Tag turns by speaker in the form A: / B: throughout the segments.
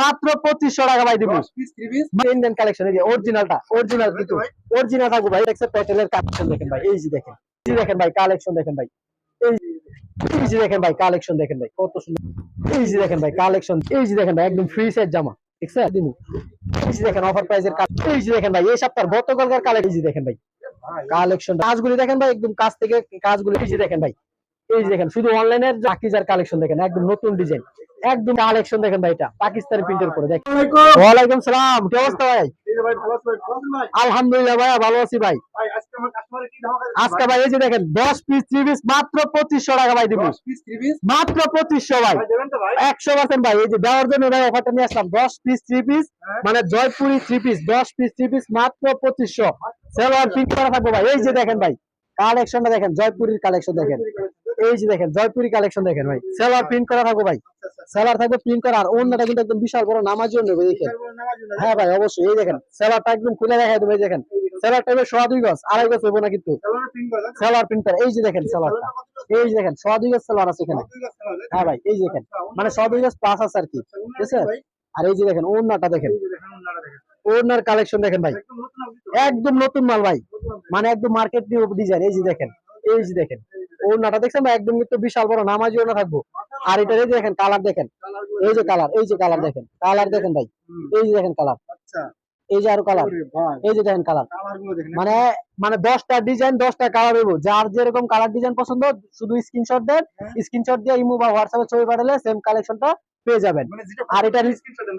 A: মাত্র পঁচিশশো টাকা ভাই দিব
B: দশ piece three piece
A: Indian collection এই অরিজিনালটা অরিজিনাল কিন্তু অরিজিনাল থাকব ভাই দেখছে প্যাটেলের কালেকশন দেখেন ভাই এই যে দেখেন এই দেখেন ভাই কালেকশন দেখেন ভাই এই যে- দেখেন ভাই কালেকশন দেখেন ভাই কত সুন্দর এই যে দেখেন ভাই কালেকশন এই যে দেখেন ভাই একদম ফ্রি সাইজ জামা ঠিক আছে দিন এই যে দেখেন অফার প্রাইজের এই যে দেখেন ভাই এই সপ্তাহের গতকালকার কালেকশন এই যে দেখেন ভাই কালেকশন কাজগুলি দেখেন ভাই একদম কাজ থেকে কাজগুলি এই যে দেখেন ভাই এই যে দেখেন শুধু অনলাইনের জাকিজার কালেকশন দেখেন একদম নতুন ডিজাইন একদম কালেকশন দেখেন ভাই এটা পাকিস্তানি প্রিন্টের উপরে দেখেন। ওয়ালাইকুম। সালাম কি অবস্থা ভাই? আলহামদুলিল্লাহ ভাই ভালো আছি ভাই।
B: ভাই আজকে আমার কাস্টমারে কি ধামাকা
A: আজকে ভাই? এই যে দেখেন দশ পিস থ্রি পিস মাত্র পঁচিশশো টাকা ভাই দিব। মাত্র পঁচিশশো ভাই।
B: ভাই তো ভাই?
A: একশো পার্সেন্ট ভাই এই যে দেওয়ার জন্য ভাই অফারটা নিয়ে আসলাম। দশ পিস থ্রি পিস। মানে জয়পুরি থ্রি পিস দশ পিস থ্রি পিস মাত্র পঁচিশশো। সেলোয়ার প্রিন্ট করা থাকব ভাই। এই যে দেখেন ভাই কালেকশনটা দেখেন জয়পুরির কালেকশন দেখেন। এই যে দেখেন জয়পুরি কালেকশন দেখেন ভাই। সেলোয়ার প্রিন্ট করা থাকব ভাই। সেলার থাকবে প্রিন্ট করা আর অন্যটা কিন্তু একদম বিশাল বড় নামার নেবে দেখেন। হ্যাঁ ভাই অবশ্যই। এই দেখেন সেলারটা একদম খুলে দেখাই দেবে দেখেন। সেলার টাইপের সোয়া দুই গজ আড়াই গজ হইব না কিন্তু। সেলার প্রিন্টার এই যে দেখেন সেলারটা এই যে দেখেন সোয়া দুই গজ সেলার আছে এখানে। হ্যাঁ ভাই এই যে দেখেন। মানে সোয়া দুই গজ প্লাস আছে আর কি। ঠিক আছে আর এই যে দেখেন ওড়নাটা দেখেন। ওড়নার কালেকশন দেখেন ভাই। একদম নতুন মাল ভাই। মানে একদম মার্কেট নিউ ডিজাইন এই যে দেখেন। এই যে দেখেন। ওড়নাটা দেখছেন একদম কিন্তু বিশাল বড় নামাজি ওড়না থাকব। আর এটা এই দেখেন কালার দেখেন। এই যে কালার এই যে কালার দেখেন। কালার দেখেন ভাই। এই যে দেখেন কালার
B: আচ্ছা।
A: এই যে আরও কালার এই যে দেখেন কালার মানে মানে দশটা ডিজাইন দশটা কালার হইব। যার যেরকম কালার ডিজাইন পছন্দ শুধু স্ক্রিনশট দেন। স্ক্রিনশট দিয়ে ইমো বা হোয়াটসঅ্যাপে ছবি পাঠালে সেম কালেকশনটা পেয়ে যাবেন। আর এটা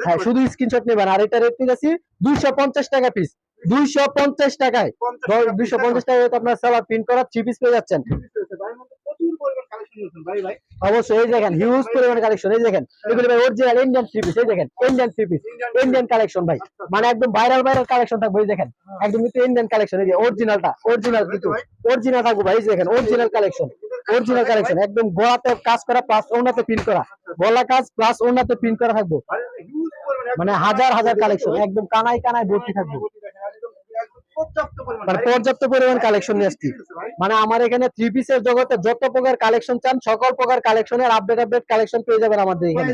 A: হ্যাঁ শুধু স্ক্রিনশট নেবেন। আর এটা রেট নিতেছি দুইশো পঞ্চাশ টাকা পিস দুইশো পঞ্চাশ টাকায়। দুইশো পঞ্চাশ টাকায় আপনার সালা প্রিন্ট করা থ্রি পিস পেয়ে যাচ্ছেন। অবশ্যই এই দেখেন হিউজ পরিমাণ কালেকশন এই দেখেন এগুলো ভাই অরিজিনাল ইন্ডিয়ান থ্রি পিস এই দেখেন Indian three piece Indian collection ভাই। মানে একদম ভাইরাল ভাইরাল কালেকশন থাকবে এই দেখেন একদম কিন্তু ইন্ডিয়ান কালেকশন এই যে অরিজিনালটা অরিজিনাল কিন্তু অরিজিনাল থাকবে ভাই এই দেখেন অরিজিনাল কালেকশন অরিজিনাল কালেকশন একদম গলাতে কাজ করা প্লাস ওনাতে প্রিন্ট করা গলা কাজ প্লাস ওনাতে প্রিন্ট করা থাকব। মানে হাজার হাজার কালেকশন একদম কানায় কানায় ভর্তি থাকবে। মানে পর্যাপ্ত পরিমাণ কালেকশন নিয়ে আসছি। মানে আমার এখানে থ্রি পিসের জগতে যত প্রকার কালেকশন চান সকল প্রকার কালেকশনের আপডেট আপডেট কালেকশন পেয়ে যাবেন আমাদের এখানে।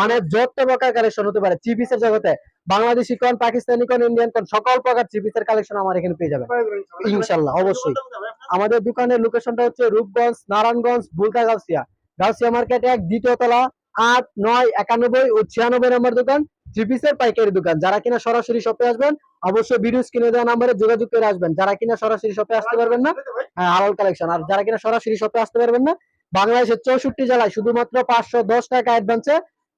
A: মানে যত প্রকার কালেকশন হতে পারে থ্রি পিসের জগতে বাংলাদেশি কোন পাকিস্তানি কোন ইন্ডিয়ান কোন সকল প্রকার থ্রি পিসের কালেকশন আমার এখানে পেয়ে যাবেন। ইনশাল্লাহ, অবশ্যই। আমাদের দোকানের লোকেশনটা হচ্ছে রূপগঞ্জ নারায়ণগঞ্জ বুলতা গাউসিয়া। গাউসিয়া মার্কেট এক দ্বিতীয় তলা আট নয় একানব্বই ও ছিয়ানব্বই নম্বর দোকান। থ্রি পিসের পাইকারি দোকান। যারা কিনা সরাসরি শপে আসবেন অবশ্যই ভিডিও স্ক্রিনে দেওয়া নাম্বারে যোগাযোগ করে আসবেন। যারা কিনা সরাসরি শপে আসতে পারবেন না হ্যাঁ হালাল কালেকশন আর যারা কিনা সরাসরি শপে আসতে পারবেন না বাংলাদেশের চৌষট্টি জেলায় শুধুমাত্র পাঁচশো দশ টাকা অ্যাডভান্সে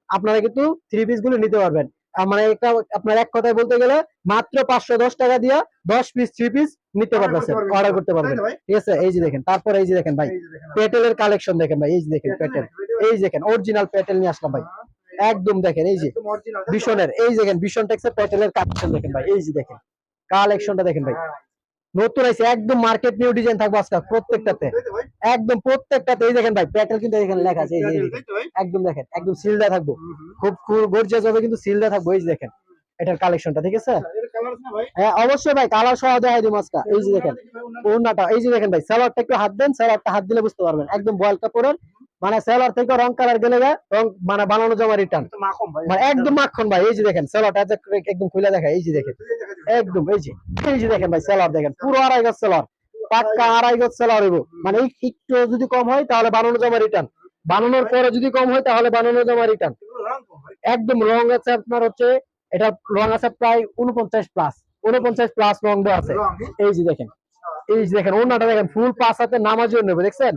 A: আপনারা কিন্তু থ্রি পিসগুলো নিতে পারবেন। মানে এটা আপনার এক কথায় বলতে গেলে মাত্র পাঁচশো দশ টাকা দিয়ে দশ পিস থ্রি পিস নিতে পারবেন অর্ডার করতে পারবেন? ঠিক আছে? এই যে দেখেন তারপর এই যে দেখেন ভাই পেটেলের কালেকশন দেখেন ভাই এই যে দেখেন পেটেল এই যে দেখেন অরিজিনাল পেটেল নিয়ে আসলাম ভাই। একদম দেখেন এই যে ভীষণের এই দেখেন ভীষণ টেক্সের পেটেলের কালেকশন দেখেন ভাই এই যে দেখেন কালেকশনটা দেখেন ভাই। নতুন আছে একদম মার্কেট নিউ ডিজাইন থাকবে আজকে প্রত্যেকটাতে। একদম প্রত্যেকটাতে এই দেখেন ভাই প্যাটেল কিন্তু এখানে লেখা আছে এই যে একদম দেখেন একদম সিলদা থাকব। খুব খুব গর্জিয়াস হবে কিন্তু সিলদা থাকব এই যে দেখেন এটার কালেকশনটা ঠিক আছে? হ্যাঁ অবশ্যই ভাই কালার সহ দেখাই দিই মাছটা এই যে দেখেন ওড়নাটা এই যে দেখেন ভাই সালোয়ারটা একটু হাত দেন সালোয়ারটা হাত দিলে বুঝতে পারবেন একদম বয়েল কাপড়ের মানে সালোয়ার থেকে রং কালার গেলে রং মানে বানানো জমা রিটার্ন মানে একদম মাখন ভাই এই যে দেখেন সালোয়ারটা একদম খুলে দেখা এই যে দেখেন। একদম এই যে এই যে দেখেন ভাই সালোয়ার দেখেন পুরো আড়াই গজ সালোয়ার পাক্কা আড়াই গজ। সালোয়ার হইব। মানে একটু যদি কম হয় তাহলে বানানো জমা রিটার্ন বানানোর পরে যদি কম হয় তাহলে বানানো জমা রিটার্ন একদম রং আছে আপনার হচ্ছে এটা রং আছে প্রায় উনপঞ্চাশ প্লাস উনপঞ্চাশ প্লাস রং আছে। এই যে দেখেন এই যে দেখেন ওনাটা দেখেন ফুল পাঁচ হাতে নামাজিও নেবে দেখছেন?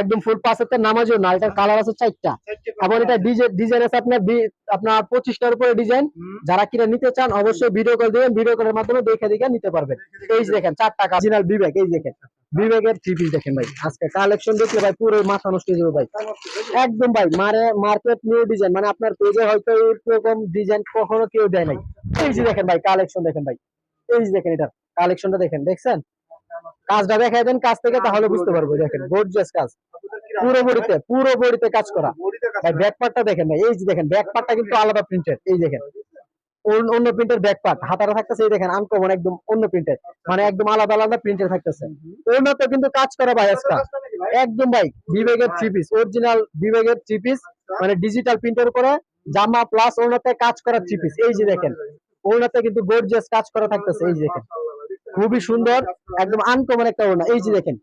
A: একদম ফুল পাঁচ হাতে নামাজিও না এটার কালার আছে চারটা। এবং এটা ডিজাইন আছে আপনার আপনার পঁচিশটার উপরে ডিজাইন। যারা কিনা নিতে চান অবশ্যই ভিডিও কল দিবেন ভিডিও কলের মাধ্যমে দেখে দেখে নিতে পারবেন। এই দেখেন চারটা অরিজিনাল বিবেক এই দেখেন। বিবেকের থ্রি পিস দেখেন ভাই। আজকে কালেকশন দেখলে ভাই পুরো মাথা নষ্ট হয়ে যাবে ভাই। একদম ভাই মারে মার্কেট নিউ ডিজাইন মানে আপনার পেজে হয়তো এরকম ডিজাইন কখনো কেউ দেয় নাই। এই যে দেখেন ভাই কালেকশন দেখেন ভাই। এই যে দেখেন এটা কালেকশনটা দেখেন দেখছেন? কাজটা দেখাই দেন কাজ থেকে তাহলে বুঝতে পারব দেখেন গর্জিয়াস কাজ। পুরো বডিতে পুরো বডিতে কাজ করা। ভাই ব্যাক পার্টটা দেখেন ভাই এই যে দেখেন ব্যাক পার্টটা কিন্তু আলাদা প্রিন্টের এই দেখেন। অন্য- প্রিন্টের ব্যাক পার্ট হাতাটা থাকতেছে এই দেখেন আনকমন একদম অন্য প্রিন্টের মানে একদম আলাদা আলাদা প্রিন্টের থাকতেছে। অন্যতে কিন্তু কাজ করা ভাই আজকা। একদম ভাই বিবেকের থ্রি পিস অরিজিনাল বিবেকের থ্রি পিস মানে ডিজিটাল প্রিন্টের উপরে জামা প্লাস ওনাতে কাজ করা থ্রি পিস এই যে দেখেন। ওনাতে কিন্তু গর্জিয়াস কাজ করা থাকতেছে এই যে দেখেন। খুবই সুন্দর, একদম আনকমন একটা ওনা এই যে দেখেন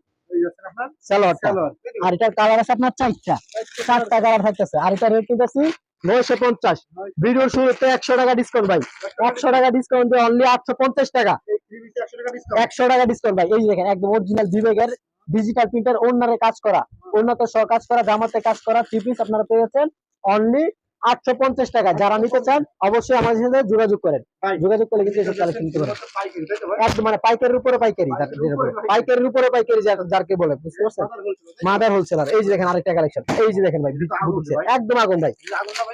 A: আর এটার কালার আছে আপনার চারটা। চারটা কালার থাকতেছে। আর এটা রেট কিনতেছি নয়শো পঞ্চাশ। ভিডিওর শুরুতে একশো টাকা ডিসকাউন্ট ভাই। একশো টাকা ডিসকাউন্ট দিয়ে অনলি আটশো পঞ্চাশ টাকা।
B: একশো টাকা ডিসকাউন্ট
A: ভাই। এই দেখেন, একদম অরিজিনাল বিবেকের ডিজিটাল প্রিন্টার ওনারে কাজ করা। উন্নত সহ কাজ করা জামাতে কাজ করা থ্রি পিস আপনারা পেয়েছেন অনলি আটশো পঞ্চাশ টাকা। যারা নিতে চান অবশ্যই আমাদের সাথে যোগাযোগ করেন। যোগাযোগ করলে কিন্তু এসব কালেকশন নিতে পারেন? একদম মানে পাইকারির উপরে পাইকারি। পাইকারির উপরে পাইকারি। যারকে বলে বুঝতে পারছেন? মাদার হোলসেলার এই যে দেখেন আরেকটা কালেকশন এই যে দেখেন ভাই। একদম আগুন ভাই।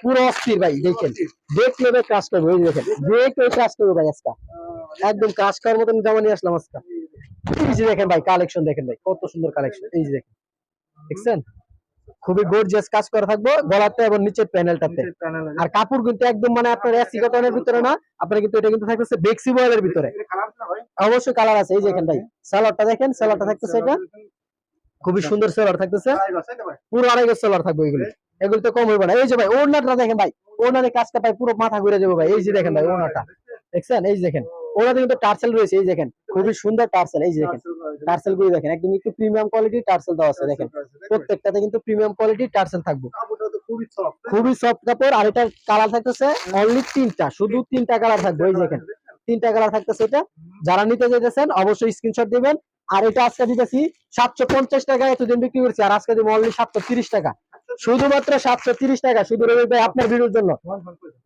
A: পুরো অস্থির ভাই দেখেন। দেখলে ভাই কাজ করবে এই দেখেন। দেখলে কাজ করবে ভাই আজকে। একদম কাজ করার মতন জামা নিয়ে আসলাম আজকে। এই যে দেখেন ভাই কালেকশন দেখেন ভাই কত সুন্দর কালেকশন এই যে দেখেন। দেখছেন? খুবই গর্জিয়াস কাজ করা থাকব গলাতে এবং নিচের প্যানেলটাতে। আর কাপড় কিন্তু একদম মানে আপনার এসি কটনের ভিতরে না আপনার কিন্তু এটা কিন্তু থাকতেছে বেক্সি বয়েলের ভিতরে? অবশ্যই কালার আছে এই যে দেখেন ভাই সালোয়ারটা দেখেন সালোয়ারটা থাকতেছে এটা। খুবই সুন্দর সালোয়ার থাকতেছে? পুরো আড়াই গজ সালোয়ার থাকবে এগুলো এগুলো তো কম হইবে না। এই যে ভাই ওনারটা দেখেন ভাই। ওনারে কাজটা ভাই পুরো মাথা ঘুরে যাবে ভাই। এই যে দেখেন ভাই ওনারটা দেখছেন? এই যে দেখেন। ওনাতে কিন্তু টার্সেল রয়েছে এই যে দেখেন। খুবই সুন্দর টার্সেল এই যে দেখেন। টার্সেলগুলো দেখেন একদম একটু প্রিমিয়াম কোয়ালিটি টার্সেল দেওয়া আছে দেখেন। প্রত্যেকটাতে কিন্তু প্রিমিয়াম কোয়ালিটি টার্সেল থাকবে।
B: খুবই
A: সফট কাপড় আর এটার কালার থাকতেছে অনলি তিনটা শুধু তিনটা কালার থাকবে ওই দেখেন। তিনটা কালার থাকতেছে এটা। যারা নিতে চাইতেছেন অবশ্যই স্ক্রিনশট দিবেন। আর এটা আজকে দিতেছি সাতশো পঞ্চাশ টাকা এতদিন বিক্রি করছি আর আজকে দিব অনলি সাতশো তিরিশ টাকা। শুধুমাত্র সাতশো তিরিশ টাকা শুধু রবি ভাই আপনার ভিডিওর জন্য।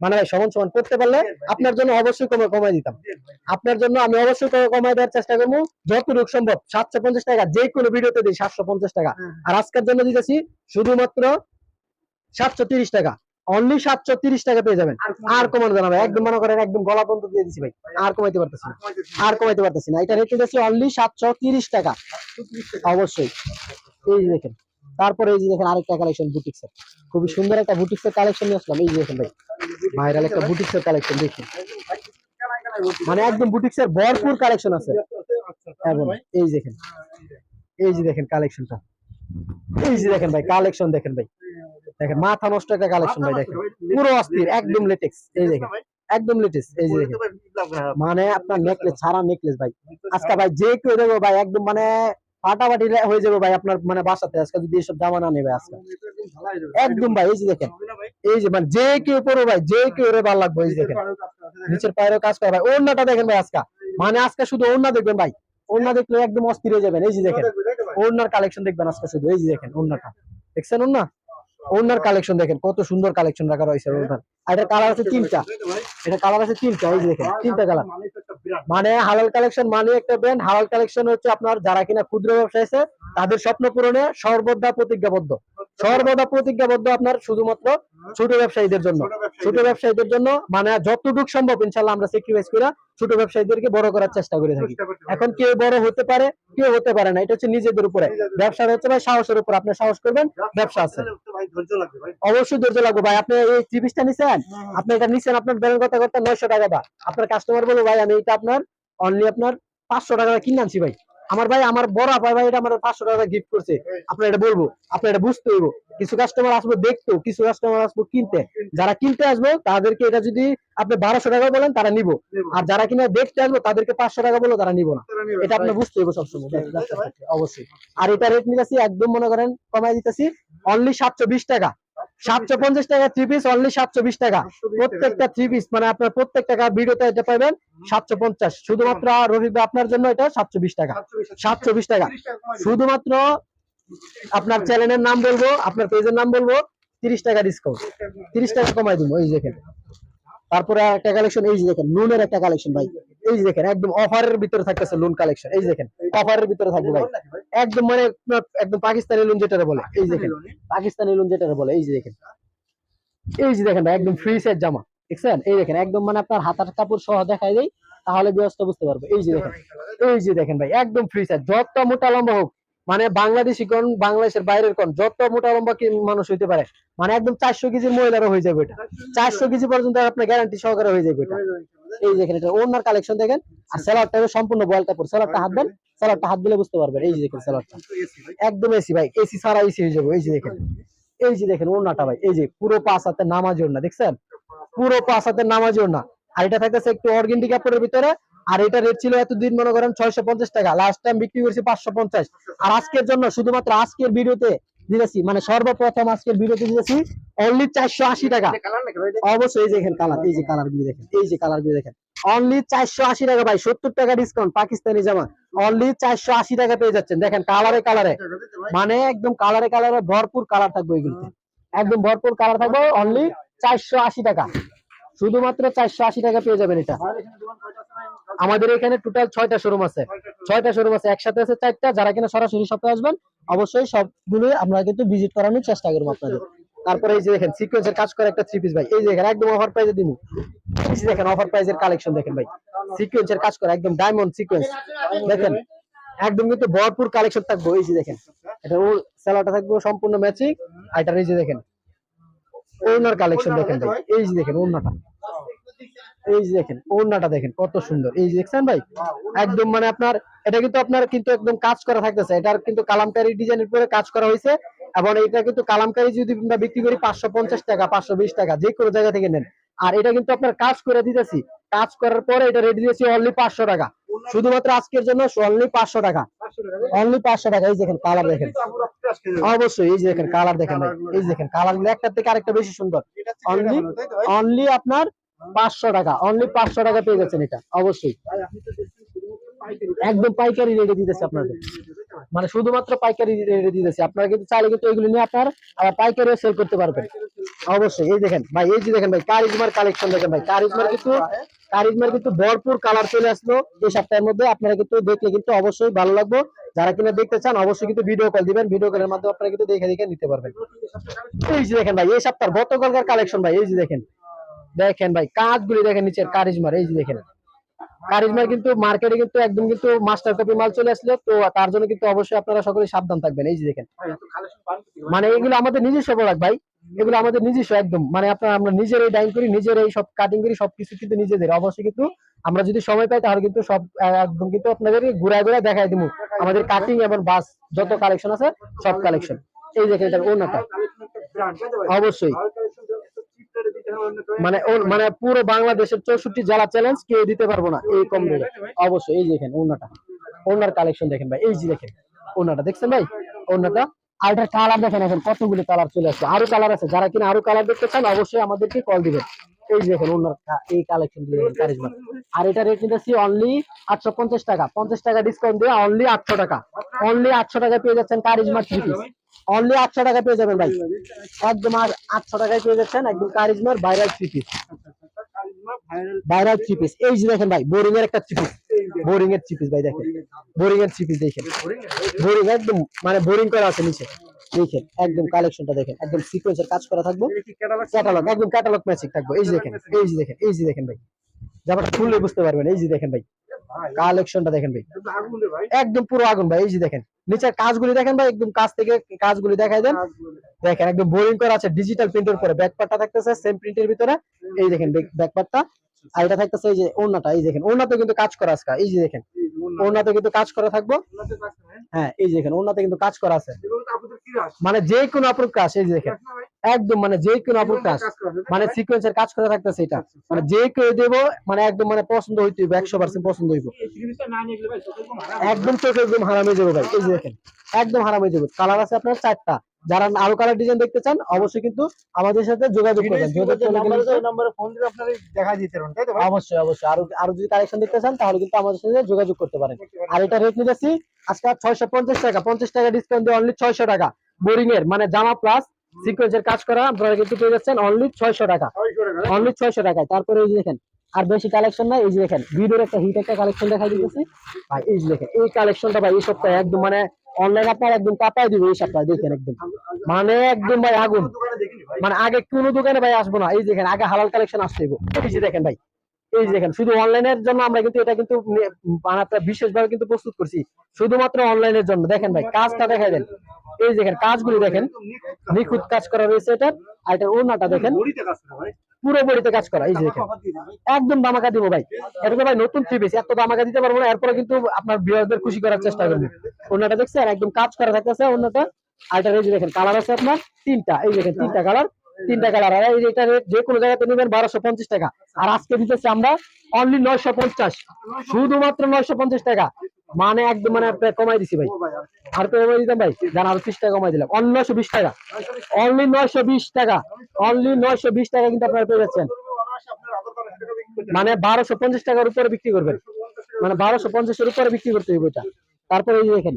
A: মানে ভাই সমান সমান করতে পারলে আপনার জন্য অবশ্যই কমে কমাই দিতাম। আপনার জন্য আমি অবশ্যই কমে- কমাই দেওয়ার চেষ্টা করব। যতটুকু সম্ভব সাতশো পঞ্চাশ টাকা যে কোনো ভিডিওতে দিই সাতশো পঞ্চাশ টাকা। আর আজকের জন্য দিতেছি শুধুমাত্র সাতশো তিরিশ টাকা। অনলি সাতশো তিরিশ টাকা পেয়ে যাবেন।
B: আর
A: কমানো জানা ভাই। একদম মনে করেন একদম গলা পর্যন্ত দিয়ে দিছি ভাই। আর কমাইতে পারতেছি না। আর কমাইতে পারতেছি না। এটা রেট দিতেছি অনলি সাতশো তিরিশ টাকা। অবশ্যই। এই দেখেন। তারপরে এই যে দেখেন আরেকটা কালেকশন বুটিক্স এর খুবই সুন্দর একটা বুটিক্স এর কালেকশন নিয়ে আসলাম। এই যে দেখেন ভাই, ভাইরাল একটা বুটিক্স এর কালেকশন দেখেন। মানে একদম বুটিক্স এর ভরপুর কালেকশন আছে। এবং এই যে দেখেন, এই যে দেখেন কালেকশনটা এই যে দেখেন ভাই কালেকশন দেখেন ভাই। দেখেন, মাথা নষ্ট একটা কালেকশন ভাই, দেখেন। পুরো অস্থির, একদম লেটেক্স এই দেখেন। একদম লেটেস্ট এই যে দেখেন। মানে আপনার নেকলেস ছাড়া নেকলেস ভাই। আজকে ভাই যে কেউ দেবো ভাই, একদম মানে ফাটাফাটি হয়ে যাবে ভাই আপনার মানে বাসাতে আজকে যদি এসব জামা না নেবে আজকে। একদম ভাই এই যে দেখেন। এই যে মানে যে কেউ ভাই যে কেউ রে ভালো লাগবে এই দেখেন। নিচের পায়েরও কাজ করে ভাই। ওড়নাটা দেখেন ভাই আজকে। মানে আজকে শুধু ওড়না দেখবেন ভাই। ওড়না দেখলে একদম অস্থির হয়ে যাবেন এই যে দেখেন। ওড়নার কালেকশন দেখবেন আজকে শুধু এই যে দেখেন ওড়নাটা। দেখছেন ওড়না? ওড়নার কালেকশন দেখেন কত সুন্দর কালেকশন রাখা রয়েছে ওড়নার। আর এটা কালার আছে তিনটা। এটা কালার আছে তিনটা এই যে দেখেন তিনটা কালার মানে হালাল কালেকশন মানে একটা ব্র্যান্ড হালাল কালেকশন হচ্ছে আপনার যারা কিনা ক্ষুদ্র ব্যবসায়ী আছে, তাদের স্বপ্ন পূরণে সর্বদা প্রতিজ্ঞাবদ্ধ। সর্বদা প্রতিজ্ঞাবদ্ধ আপনার শুধুমাত্র ছোট ব্যবসায়ীদের জন্য। ছোট ব্যবসায়ীদের জন্য মানে যতটুকু সম্ভব ইনশাল্লাহ আমরা স্যাক্রিফাইস করে ছোট ব্যবসায়ীদেরকে বড় করার চেষ্টা করে থাকি। এখন কেউ বড় হতে পারে কেউ হতে পারে না এটা হচ্ছে নিজেদের উপরে। ব্যবসা হচ্ছে ভাই সাহসের উপর আপনি সাহস করবেন ব্যবসা আছে। অবশ্যই ধৈর্য লাগবে ভাই আপনি এই ত্রিপিসটা নিছেন আপনি এটা নিছেন আপনার ব্যাংক কথা করতে নয়শো টাকা দা। আপনার কাস্টমার বলব ভাই আমি এটা আপনার অনলি আপনার পাঁচশো টাকা কিনে আনছি ভাই। আমার ভাই আমার বড় আপা ভাই এটা আমার পাঁচশো টাকা গিফট করছে। আপনার এটা বলব আপনার এটা বুঝতে হইব। কিছু কাস্টমার আসব দেখতো কিছু কাস্টমার আসব কিনতে। যারা কিনতে আসব তাদেরকে এটা যদি আপনি বারোশো টাকা বলেন তারা নিব। আর যারা কিনা দেখতে আসব তাদেরকে পাঁচশো টাকা বলো তারা নিব না। এটা আপনি বুঝতে হবে সবসময়। অবশ্যই। আর এটা রেট নিতেছি একদম মনে করেন কমাই দিতেছি অনলি সাতশো বিশ টাকা। সাতশো পঞ্চাশ টাকা থ্রি পিস অনলি সাতশো বিশ টাকা। প্রত্যেকটা থ্রি পিস মানে আপনার প্রত্যেক টাকা ভিডিওতে এটা পাবেন সাতশো পঞ্চাশ। শুধুমাত্র রফিক আপনার জন্য এটা সাতশো বিশ টাকা। সাতশো বিশ টাকা। শুধুমাত্র আপনার চ্যানেলের নাম বলব আপনার পেজের নাম বলব তিরিশ টাকা ডিসকাউন্ট তিরিশ টাকা। কমাই দিব এই যেখানে তারপরে একটা কালেকশন এই যে দেখেন, নুনের একটা কালেকশন ভাই। এই যে দেখেন, একদম অফারের ভিতরে থাকতেছে লোন কালেকশন এই যে দেখেন অফারের ভিতরে থাকবে ভাই। একদম মানে একদম পাকিস্তানি লোন যেটা বলে। এই যে দেখেন, পাকিস্তানি লোন যেটা বলে, এই যে দেখেন। এই যে দেখেন ভাই, একদম ফ্রি সেট জামা। দেখছেন? এই দেখেন, একদম মানে আপনার হাতার কাপড় সহ দেখাই দেয় তাহলে ব্যবস্থা বুঝতে পারবে। এই যে দেখেন, এই যে দেখেন ভাই, একদম ফ্রি সেট যত মোটা লম্বা হোক মানে বাংলাদেশি কোন, বাংলাদেশের বাইরের কোন, যত মোটা লম্বা কি মানুষ হইতে পারে মানে একদম চারশো কেজির মহিলারও হয়ে যাবে এটা। চারশো কেজি পর্যন্ত আপনার গ্যারান্টি সহকারে হয়ে যাবে এটা। এই দেখেন এটা ওনার কালেকশন দেখেন। আর স্যালাডটা সম্পূর্ণ বয়েল কাপড় স্যালাডটা হাত দেন স্যালাডটা হাত দিলে বুঝতে পারবেন। এই যে দেখেন স্যালাডটা একদম এসি ভাই এসি ছাড়া এসি হয়ে যাবে। এই যে দেখেন। এই যে দেখেন ওড়নাটা ভাই। এই যে পুরো পাঁচ হাতের নামাজি ওড়না, দেখছেন? পুরো পাঁচ হাতের নামাজি ওড়না। আর এটা থাকতেছে একটু অর্গেন্ডি কাপড়ের ভিতরে। আর এটা রেট ছিল এতদিন, মনে করেন, ছয়শো পঞ্চাশ টাকা। লাস্ট টাইম বিক্রি করছি পাঁচশো পঞ্চাশ। আর আজকের জন্য, শুধুমাত্র আজকের ভিডিওতে দিয়েছি মানে সর্বপ্রথম আজকের ভিডিওতে দিয়েছি অনলি চারশো আশি টাকা। অবশ্যই এই যে দেখেন কালার এই যে কালার গুলি দেখেন এই যে কালার গুলি দেখেন। অনলি চারশো আশি টাকা ভাই সত্তর টাকা ডিসকাউন্ট পাকিস্তানি জামা। অনলি চারশো আশি টাকা পেয়ে যাচ্ছেন। দেখেন কালারে কালারে মানে একদম কালারে কালারে ভরপুর কালার থাকবে এগুলিতে একদম ভরপুর কালার থাকবে অনলি চারশো আশি টাকা। শুধুমাত্র চারশো আশি টাকা পেয়ে যাবেন এটা। আমাদের এখানে টোটাল ছয়টা শোরুম আছে। ছয়টা শোরুম আছে, একসাথে আছে চারটা। যারা কিনা সরাসরি শপে আসবেন, অবশ্যই সবগুলো আমরা কিন্তু ভিজিট করানোর চেষ্টা করব আপনাদের। তারপরে এই যে দেখেন সিকোয়েন্সের কাজ করে একটা থ্রি পিস ভাই। এই যে দেখেন, একদম অফার প্রাইসে দিন। দেখেন অফার প্রাইসের কালেকশন দেখেন, ভাই। সিকোয়েন্সের কাজ করে, একদম ডায়মন্ড সিকোয়েন্স দেখেন, একদম কিন্তু ভরপুর কালেকশন থাকবে। এই যে দেখেন, এটা ওর সেলাটা থাকবে, সম্পূর্ণ ম্যাচিং আর এই যে দেখেন ওনার কালেকশন দেখেন, ভাই। এই যে দেখেন ওনাটা এই যে দেখেন, ওড়নাটা দেখেন, কত সুন্দর। এই যে দেখছেন ভাই? একদম মানে আপনার, এটা কিন্তু আপনার কিন্তু একদম কাজ করা থাকতেছে। এটার কিন্তু কালামকারী ডিজাইনের উপরে কাজ করা হয়েছে। এবং এটা কিন্তু কালামকারী যদি আমরা বিক্রি করি পাঁচশো পঞ্চাশ টাকা, পাঁচশো বিশ টাকা, যে কোনো জায়গা থেকে নেন। আর এটা কিন্তু আপনার কাজ করে দিতেছি। কাজ করার পরে এটা রেডি দিয়েছি অনলি পাঁচশো টাকা। শুধুমাত্র আজকের জন্য অনলি পাঁচশো টাকা। অনলি পাঁচশো টাকা। এই দেখেন কালার দেখেন। অবশ্যই, এই যে দেখেন কালার দেখেন এই দেখেন কালারগুলো একটা থেকে আরেকটা বেশি সুন্দর। অনলি অনলি আপনার পাঁচশো টাকা অনলি পাঁচশো টাকা পেয়ে যাচ্ছেন এটা অবশ্যই। একদম পাইকারি রেটে দিতেছে আপনাদের। মানে শুধুমাত্র পাইকারি রেটে দিতেছে। আপনারা কিন্তু চাইলে কিন্তু এগুলো নিয়ে আপনার পাইকারিও সেল করতে পারবেন। অবশ্যই এই দেখেন ভাই এই যে দেখেন ভাই কারিজমার কালেকশন দেখেন ভাই কারিজমার কিন্তু কারিজমার কিন্তু ভরপুর কালার চলে আসলো এই সপ্তাহের মধ্যে। আপনারা কিন্তু দেখলে কিন্তু অবশ্যই ভালো লাগবে। যারা কিনা দেখতে চান অবশ্যই কিন্তু ভিডিও কল দিবেন। ভিডিও কলের মাধ্যমে আপনারা কিন্তু দেখে দেখে নিতে পারবেন। এই যে দেখেন ভাই এই সপ্তাহের গতকালকার কালেকশন ভাই এই যে দেখেন। দেখেন ভাই কাজগুলি দেখেন নিচের কারিজমার এই যে দেখেন। কারিজমার কিন্তু মার্কেটে কিন্তু একদম কিন্তু মাস্টার কপি মাল চলে আসলো তো তার জন্য কিন্তু অবশ্যই আপনারা সকলে সাবধান থাকবেন এই যে দেখেন। মানে এগুলো আমাদের নিজস্ব প্রোডাক্ট ভাই এগুলো আমাদের নিজস্ব একদম। মানে আপনার আমরা নিজেরাই ডাইন করি নিজেরাই সব কাটিং করি সবকিছু কিন্তু নিজেদের। অবশ্যই কিন্তু আমরা যদি সময় পাই তাহলে কিন্তু সব একদম কিন্তু আপনাদের ঘুরা ঘুরা দেখাই দিব আমাদের কাটিং এবং বাস যত কালেকশন আছে সব কালেকশন এই দেখেন এটা ওনাটা অবশ্যই। মানে মানে পুরো বাংলাদেশের চৌষট্টি জেলা চ্যালেঞ্জ কেউ দিতে পারব না। এই কম রেটে অবশ্যই, এই দেখেন ওনাটা ওনার কালেকশন দেখেন ভাই, এই যে দেখেন ওনাটা দেখছেন ভাই? ওনাটা আর এটা কালার দেখেন এখন, কতগুলি কালার চলে আসছে। আরও কালার আছে। যারা কিনা আরও কালার দেখতে চান, অবশ্যই আমাদেরকে কল দিবেন। এই দেখেন ওনার এই কালেকশন আর এটা রেট নিতেছি অনলি আটশো পঞ্চাশ টাকা। পঞ্চাশ টাকা ডিসকাউন্ট দিয়ে অনলি আটশো টাকা। অনলি আটশো টাকা পেয়ে যাচ্ছেন কারিজমা থ্রি পিস অনলি আটশো টাকা পেয়ে যাবেন ভাই। একদম আর আটশো টাকায় পেয়ে যাচ্ছেন একদম কারিজমার viral three piece viral three piece এই যে দেখেন ভাই বোরিং এর একটা থ্রি পিস বোরিং এর থ্রি পিস ভাই দেখেন। বোরিং এর থ্রি পিস দেখেন। বোরিং একদম মানে বোরিং করা আছে নিচে। দেখেন, একদম কালেকশনটা দেখেন। একদম সিকোয়েন্সের কাজ করা থাকব। ক্যাটালগ একদম ক্যাটালগ ম্যাচিং থাকব। এই যে দেখেন, এই যে দেখেন, এই যে দেখেন ভাই। জামাটা খুললে বুঝতে পারবেন। এই যে দেখেন ভাই। কালেকশনটা দেখেন ভাই। একদম পুরো আগুন ভাই এই যে দেখেন। নিচের কাজগুলি দেখেন ভাই একদম কাজ থেকে কাজগুলি দেখাই দেন। দেখেন একদম বোরিং করা আছে ডিজিটাল প্রিন্টের উপরে। ব্যাকপার্টটা থাকতেছে সেম প্রিন্টের ভিতরে। এই দেখেন ব্যাকপার্টটা আর এটা থাকতেছে এই যে ওড়নাটা এই দেখেন। ওড়নাতে কিন্তু কাজ করা আছে এই যে দেখেন। ওড়নাতে কিন্তু কাজ করা থাকব। হ্যাঁ। এই যে দেখেন ওড়নাতে কিন্তু কাজ করা আছে। মানে যে কোনো আপুর কাজ এই যে দেখেন। একদম মানে যে কোনো কাজ মানে সিকোয়েন্সের কাজ করে থাকতেছে এটা। মানে যে কেউ দেবো মানে একদম মানে পছন্দ হইতে হইব একশো পার্সেন্ট পছন্দ হইব। একদম চোখে একদম হারাম হয়ে যাবে ভাই এই যে দেখেন। একদম হারাম হয়ে যাবে। কালার আছে আপনার চারটা। যারা আরও কালার ডিজাইন দেখতে চান অবশ্যই কিন্তু আমাদের সাথে যোগাযোগ করবেন। যোগাযোগ করলে কিন্তু-
B: দেখা দিতে পারবেন তাই তো
A: অবশ্যই অবশ্যই। আরও আরও যদি কালেকশন দেখতে চান তাহলে কিন্তু আমাদের সাথে যোগাযোগ করতে পারেন। আর এটা রেট নিতেছি আজকে ছয়শো পঞ্চাশ টাকা। পঞ্চাশ টাকা ডিসকাউন্ট দিয়ে অনলি ছয়শো টাকা। বোরিং এর মানে জামা প্লাস সিকোয়েন্সের কাজ করা আপনারা কিন্তু পেয়ে যাচ্ছেন অনলি ছয়শো টাকা। অনলি ছয়শো টাকায়। তারপরে এই যে দেখেন আর বেশি কালেকশন নাই এই যে দেখেন ভিডিওর একটা হিট একটা কালেকশন দেখাই দিতেছি। ভাই এই যে দেখেন এই কালেকশনটা ভাই এই সপ্তাহে একদম মানে অনলাইন আপনার একদম কাপাই দিবে এই সপ্তাহে দেখেন একদম। মানে একদম ভাই আগুন। মানে আগে কোনো দোকানে ভাই আসব না। এই দেখেন আগে হালাল কালেকশন আসতে এই যে দেখেন ভাই এই দেখেন শুধু অনলাইনের জন্য আমরা কিন্তু এটা কিন্তু বানাতে বিশেষভাবে কিন্তু প্রস্তুত করছি। শুধুমাত্র অনলাইনের জন্য। দেখেন ভাই কাজটা দেখাই দেন। এই দেখেন কাজগুলি দেখেন নিখুঁত কাজ করা রয়েছে এটা আর এটা ওড়নাটা দেখেন।
B: বড়িতে কাজ করে ভাই।
A: পুরো বডিতে কাজ করা এই যে দেখেন। একদম দামাকা দিব ভাই। এটা তো ভাই নতুন থ্রি পিস এত দামাকা দিতে পারব না এরপরে কিন্তু আপনার বিয়ারদের খুশি করার চেষ্টা করব। ওনাটা দেখছেন? একদম কাজ করা থাকতেছে ওনাটা আর এটা এই যে দেখেন কালার আছে আপনার তিনটা। এই দেখেন তিনটা কালার তিনটা কালার আর এই এটা যে কোনো জায়গাতে নেবেন বারোশো পঞ্চাশ টাকা। আর আজকে দিতেছি আমরা অনলি নয়শো পঞ্চাশ। শুধুমাত্র নয়শো পঞ্চাশ টাকা। মানে একদম মানে কমাই দিছি ভাই।
B: আর
A: আর কমাই দিতাম ভাই? জান আরও ত্রিশ টাকা কমাই দিলাম। অনলি নয়শো বিশ টাকা। অনলি নয়শো বিশ টাকা। অনলি নয়শো বিশ টাকা কিন্তু আপনারা পেয়ে যাচ্ছেন। মানে বারোশো পঞ্চাশ টাকার উপরে বিক্রি করবেন। মানে বারোশো পঞ্চাশের উপরে বিক্রি করতে হবে এটা। তারপরে এই যে দেখেন।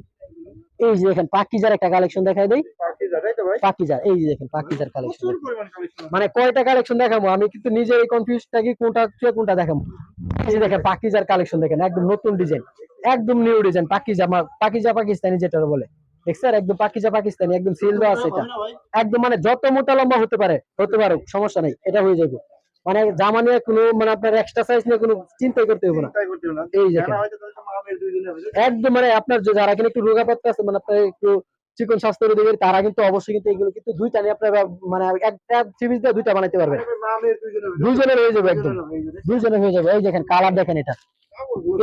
A: এই যে দেখেন পাকিজার একটা কালেকশন দেখাই দেই। পাকিজার এই যে দেখেন পাকিজার কালেকশন
B: প্রচুর পরিমাণ কালেকশন
A: মানে কয়টা কালেকশন দেখাবো? আমি কিন্তু নিজের এই কনফিউজ থাকি কোনটা কোনটা দেখাবো? এই যে দেখেন পাকিজার কালেকশন দেখেন একদম নতুন ডিজাইন একদম নিউ ডিজাইন পাকিজা পাকিজা পাকিস্তানি যেটা বলে। দেখছেন একদম পাকিজা পাকিস্তানি একদম সিল দেওয়া আছে এটা। একদম মানে যত মোটা লম্বা হতে পারে হতে পারো সমস্যা নেই এটা হয়ে যাবে। মানে জামা নিয়ে কোনো মানে আপনার এক্সট্রা সাইজ নিয়ে কোনো চিন্তাই করতে হবে না। এই দেখেন। একদম মানে আপনার যারা কিনা একটু রোগাপাত্তা আছে মানে আপনার একটু চিকন স্বাস্থ্য দিবেন তারা কিন্তু অবশ্যই কিন্তু এগুলো কিন্তু দুইটা নিয়ে আপনার মানে একটা সিরিজ দিয়ে দুইটা বানাইতে পারবেন। দুইজনের হয়ে যাবে। একদম। দুইজনের হয়ে যাবে। এই দেখেন কালার দেখেন এটা।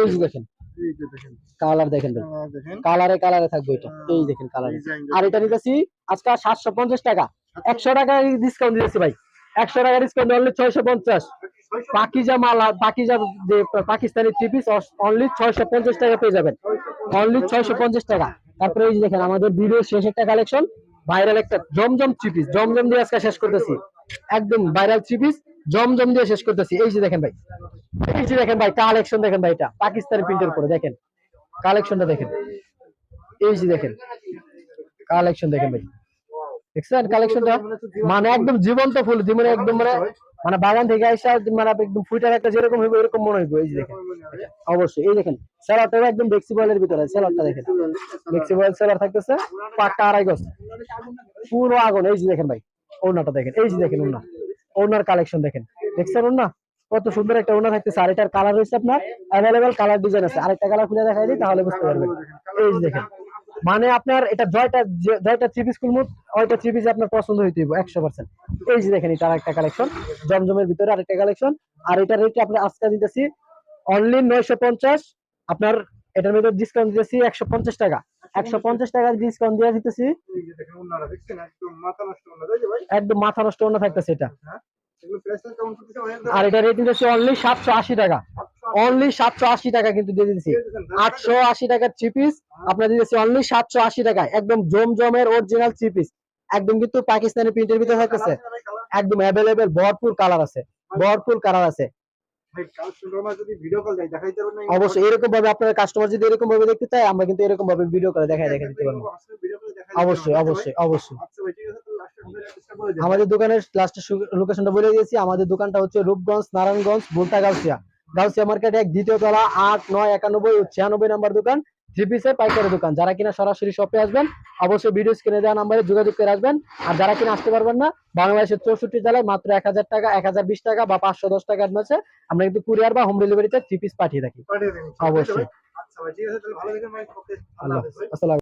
A: এই যে দেখেন।
B: এই যে দেখেন।
A: কালার দেখেন ভাই।
B: আহ, দেখেন।
A: কালারে কালারে থাকবে এটা। এই দেখেন কালারে আর এটা নিতেছি আজকে সাতশো পঞ্চাশ টাকা। একশো টাকা ডিসকাউন্ট দিয়েছি ভাই। একশো টাকা ডিসকাউন্ট অনলি ছয়শো পঞ্চাশ। পাকিজা মাল পাকিজা যে পাকিস্তানি থ্রি পিস অনলি ছয়শো পঞ্চাশ টাকা পেয়ে যাবেন। অনলি ছয়শো পঞ্চাশ টাকা। তারপরে এই যে দেখেন, আমাদের ভিডিও শেষ একটা কালেকশন ভাইরাল একটা জমজম থ্রি পিস জমজম দিয়ে আজকে শেষ করতেছি। একদম ভাইরাল থ্রি পিস জমজম দিয়ে শেষ করতেছি। এই যে দেখেন ভাই, এই যে দেখেন ভাই কালেকশন দেখেন ভাই এটা, পাকিস্তানি প্রিন্টের উপরে দেখেন। কালেকশনটা দেখেন। এই যে দেখেন কালেকশন দেখেন ভাই। দেখছেন কালেকশনটা মানে একদম জীবন্ত ফুল, জীবনে একদম মানে মানে বাগান থেকে আইসা মানে একদম ফুইটার একটা যেরকম হইবে এরকম মনে হইবে এই যে দেখেন। অবশ্যই এই দেখেন স্যালাডটা একদম ফ্লেক্সিবলের ভিতরে স্যালাডটা দেখেন। ফ্লেক্সিবল স্যালাড থাকতেছে পাক্কা আড়াই গজ। পুরো আগুন এই যে দেখেন ভাই ওনাটা দেখেন এই যে দেখেন ওনা ওনার কালেকশন দেখেন। দেখছেন ওনা কত সুন্দর একটা ওনা থাকতেছে আর এটার কালার হচ্ছে আপনার অ্যাভেলেবেল কালার ডিজাইন আছে। আরেকটা কালার খুলে দেখাই দিই তাহলে বুঝতে পারবেন। এই যে দেখেন মানে আপনার এটা জয়টা জয়টা থ্রি পিস কুলমুট ওইটা থ্রি পিস আপনার পছন্দ হইতে হইব, একশো পার্সেন্ট এই যে দেখেন, এটা আরেকটা কালেকশন জমজমের ভিতরে আরেকটা কালেকশন আর এটার রেট আপনি আজকে দিতেছি অনলি নয়শো পঞ্চাশ, আপনার এটার মধ্যে ডিসকাউন্ট দিতেছি একশো পঞ্চাশ টাকা। একশো পঞ্চাশ টাকা ডিসকাউন্ট দিয়ে দিতেছি।
B: একদম মাথা নষ্ট
A: অন্য থাকতেছে এটা। আর এটা রেট দিতেছি অনলি সাতশো আশি টাকা। অনলি সাতশো আশি টাকা কিন্তু দিয়ে দিতেছি আটশো আশি টাকার থ্রি পিস আপনার দিতেছি অনলি সাতশো আশি টাকা। একদম জমজমের অরিজিনাল থ্রি পিস একদম কিন্তু পাকিস্তানি প্রিন্টের ভিতরে থাকতেছে। একদম অ্যাভেলেবেল ভরপুর কালার আছে। ভরপুর কালার আছে। অবশ্যই এরকম ভাবে আপনার কাস্টমার যদি এরকম ভাবে দেখতে চায় আমরা কিন্তু এরকম ভাবে ভিডিও করে দেখে দিতে পারব। অবশ্যই অবশ্যই অবশ্যই।
B: আচ্ছা আমাদের
A: দোকানের লাস্টের লোকেশনটা বলে দিয়েছি। আমাদের দোকানটা হচ্ছে রূপগঞ্জ নারায়ণগঞ্জ ভুলতা গাউসিয়া। গাউসিয়া মার্কেট এক দ্বিতীয় তলা আট নয় একানব্বই ও ছিয়ানব্বই নাম্বার দোকান থ্রি পিসের পাইকারি দোকান। যারা কিনা সরাসরি শপে আসবেন অবশ্যই ভিডিও স্ক্রিনে দেওয়া নাম্বারে যোগাযোগ করে আসবেন। আর যারা কিনা আসতে পারবেন না বাংলাদেশের চৌষট্টি জেলায় মাত্র এক হাজার টাকা এক হাজার বিশ টাকা বা পাঁচশো দশ টাকা অ্যাডভান্সে আমরা কিন্তু কুরিয়ার বা হোম ডেলিভারিতে থ্রি পিস পাঠিয়ে থাকি। অবশ্যই।
B: আচ্ছা।
A: আসসালাম